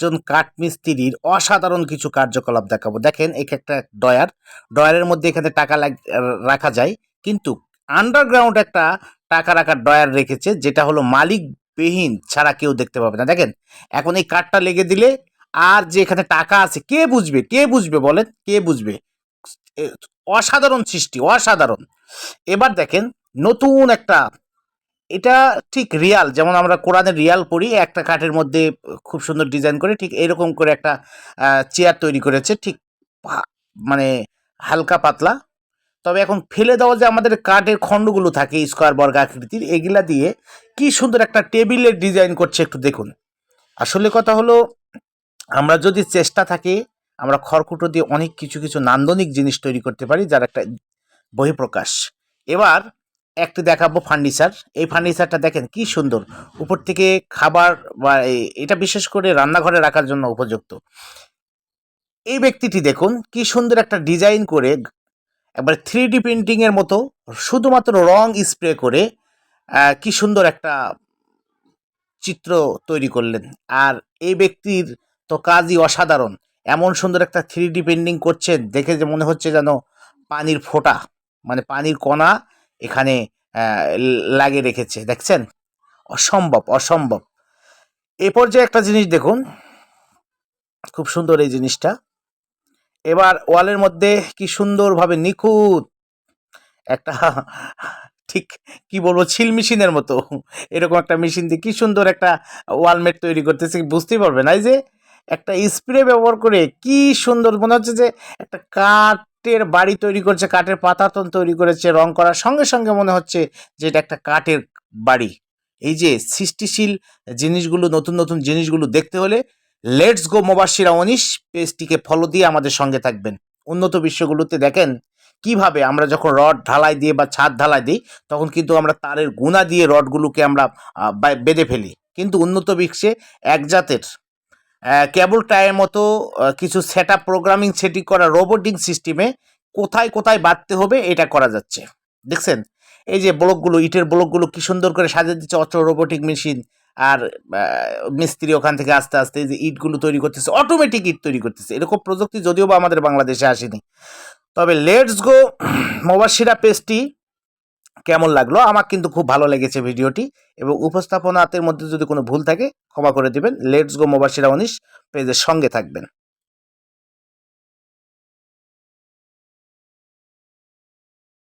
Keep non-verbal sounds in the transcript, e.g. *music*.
একজন কাঠমিস্ত্রির অসাধারণ কিছু কার্যকলাপ দেখাবো। দেখেন, এক একটা ডয়ার ডয়ারের মধ্যে এখানে টাকা রাখা যায়, কিন্তু আন্ডারগ্রাউন্ড একটা টাকা রাখার ডয়ার রেখেছে, যেটা হলো মালিকবিহীন ছাড়া কেউ দেখতে পাবে না। দেখেন, এখন এই কার্ডটা লেগে দিলে আর যে এখানে টাকা আছে, কে বুঝবে? কে বুঝবে বলেন? কে বুঝবে? অসাধারণ সৃষ্টি, অসাধারণ। এবার দেখেন, নতুন একটা এটা ঠিক রিয়াল যেমন আমরা কোরআনের রিয়াল পড়ি, একটা কাঠের মধ্যে খুব সুন্দর ডিজাইন করে ঠিক এরকম করে একটা চেয়ার তৈরি করেছে, ঠিক মানে হালকা পাতলা। তবে এখন ফেলে দেওয়া যে আমাদের কাঠের খণ্ডগুলো থাকে স্কোয়ার বর্গ আকৃতির, এগুলা দিয়ে কি সুন্দর একটা টেবিলের ডিজাইন করছে একটু দেখুন। আসলে কথা হলো, আমরা যদি চেষ্টা থাকে, আমরা খড়কুটো দিয়ে অনেক কিছু কিছু নান্দনিক জিনিস তৈরি করতে পারি, যার একটা বহিঃপ্রকাশ। এবার একটি দেখাবো ফার্নিচার। এই ফার্নিচারটা দেখেন কি সুন্দর। উপর থেকে খাবার বা এটা বিশেষ করে রান্নাঘরে রাখার জন্য উপযুক্ত। এই ব্যক্তিটি দেখুন কি সুন্দর একটা ডিজাইন করে একবার থ্রি ডি প্রিন্টিংয়ের মতো শুধুমাত্র রং স্প্রে করে কি সুন্দর একটা চিত্র তৈরি করলেন। আর এই ব্যক্তির তো কাজই অসাধারণ। এমন সুন্দর একটা থ্রি ডি পেন্টিং করছেন, দেখে যে মনে হচ্ছে যেন পানির ফোঁটা মানে পানির কণা এখানে লাগিয়ে রেখেছে, দেখছেন? অসম্ভব অসম্ভব। এ পর্যায়ে একটা জিনিস দেখুন। খুব সুন্দর এই জিনিসটা। এবার ওয়ালের মধ্যে কি সুন্দরভাবে নিখুঁত একটা *laughs* ঠিক কি বলব, ছিল মেশিনের মতো। এরকম একটা মেশিন দিয়ে কি সুন্দর একটা ওয়ালমেট তৈরি করতেছে, বুঝতেই পারবেন। এই যে একটা স্প্রে ব্যবহার করে কি সুন্দর মনে হচ্ছে যে একটা কাঠের বাড়ি তৈরি করছে, কাঠের পাতাতন তৈরি করেছে, রং করার সঙ্গে সঙ্গে মনে হচ্ছে যে এটা একটা কাঠের বাড়ি। এই যে সৃষ্টিশীল জিনিসগুলো, নতুন নতুন জিনিসগুলো দেখতে হলে লেটস গো মোবাসিরা অনিশ পেজটিকে ফলো দিয়ে আমাদের সঙ্গে থাকবেন। উন্নত বিশ্বগুলোতে দেখেন কীভাবে আমরা যখন রড ঢালাই দিয়ে বা ছাদ ঢালাই দিই, তখন কিন্তু আমরা তারের গুণা দিয়ে রডগুলোকে আমরা বেঁধে ফেলি। কিন্তু উন্নত বিশ্বে এক জাতের কেবল টায়ের মতো কিছু সেট আপ প্রোগ্রামিং সেটিং করা রোবোটিক সিস্টেমে কোথায় কোথায় বাঁধতে হবে এটা করা যাচ্ছে। দেখছেন? এই যে ব্লকগুলো, ইটের ব্লকগুলো কি সুন্দর করে সাজিয়ে দিচ্ছে অটো রোবোটিক মেশিন আর মিস্ত্রি ওখান থেকে আস্তে আস্তে যে ইটগুলো তৈরি করতেছে অটোমেটিক ইট তৈরি করতেছে। এরকম প্রযুক্তি যদিও বা আমাদের বাংলাদেশে আসেনি। তবে লেটস গো মোবাসিরা পেজটি কেমন লাগল? আমার কিন্তু খুব ভালো লেগেছে ভিডিওটি এবং উপস্থাপনাতের মধ্যে যদি কোনো ভুল থাকে ক্ষমা করে দিবেন। লেটস গো মোবাসিরা অনিশ পেজের সঙ্গে থাকবেন।